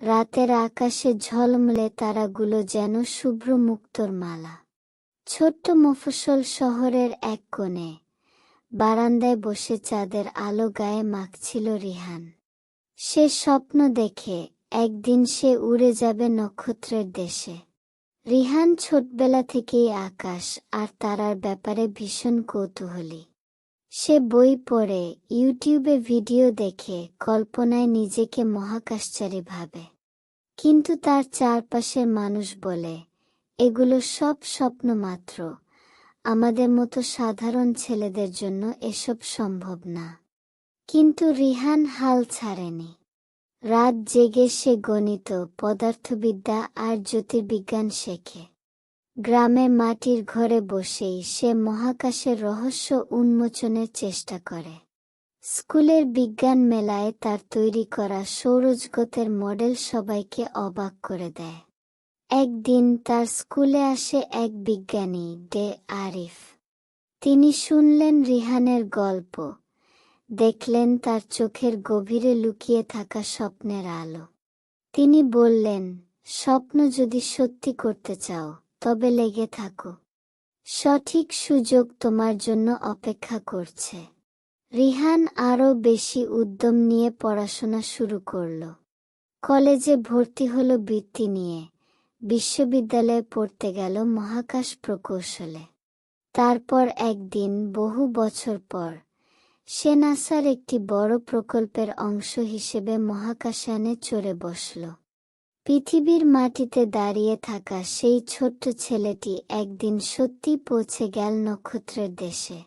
রাতের আকাশে ঝলমলে তারাগুলো যেন শুভ্র মুক্তর মালা। ছোট্ট মফস্বল শহরের এক কোণে বারান্দায় বসে চাঁদের আলো গায়ে মাখছিল রিহান। সে স্বপ্ন দেখে একদিন সে উড়ে যাবে নক্ষত্রের দেশে। রিহান ছোটবেলা থেকেই আকাশ আর তারার ব্যাপারে ভীষণ কৌতূহলী। সে বই পড়ে, ইউটিউবে ভিডিও দেখে, কল্পনায় নিজেকে মহাকাশচারী ভাবে। কিন্তু তার চারপাশের মানুষ বলে, এগুলো সব স্বপ্ন মাত্র। আমাদের মতো সাধারণ ছেলেদের জন্য এসব সম্ভব না। কিন্তু রিহান হাল ছাড়েনি। রাত জেগে সে গণিত, পদার্থবিদ্যা আর জ্যোতির্বিজ্ঞান শেখে। গ্রামের মাটির ঘরে বসেই সে মহাকাশের রহস্য উন্মোচনের চেষ্টা করে। স্কুলের বিজ্ঞান মেলায় তার তৈরি করা সৌরজগতের মডেল সবাইকে অবাক করে দেয়। একদিন তার স্কুলে আসে এক বিজ্ঞানী, ডে আরিফ। তিনি শুনলেন রিহানের গল্প। দেখলেন তার চোখের গভীরে লুকিয়ে থাকা স্বপ্নের আলো। তিনি বললেন, স্বপ্ন যদি সত্যি করতে চাও তবে লেগে থাকো। সঠিক সুযোগ তোমার জন্য অপেক্ষা করছে। রিহান আরও বেশি উদ্যম নিয়ে পড়াশোনা শুরু করল। কলেজে ভর্তি হল বৃত্তি নিয়ে। বিশ্ববিদ্যালয়ে পড়তে গেল মহাকাশ প্রকৌশলে। তারপর একদিন, বহু বছর পর, সে নাসার একটি বড় প্রকল্পের অংশ হিসেবে মহাকাশযানে চড়ে বসল। পৃথিবীর মাটিতে দাঁড়িয়ে থাকা সেই ছোট্ট ছেলেটি একদিন সত্যি পৌঁছে গেল নক্ষত্রের দেশে।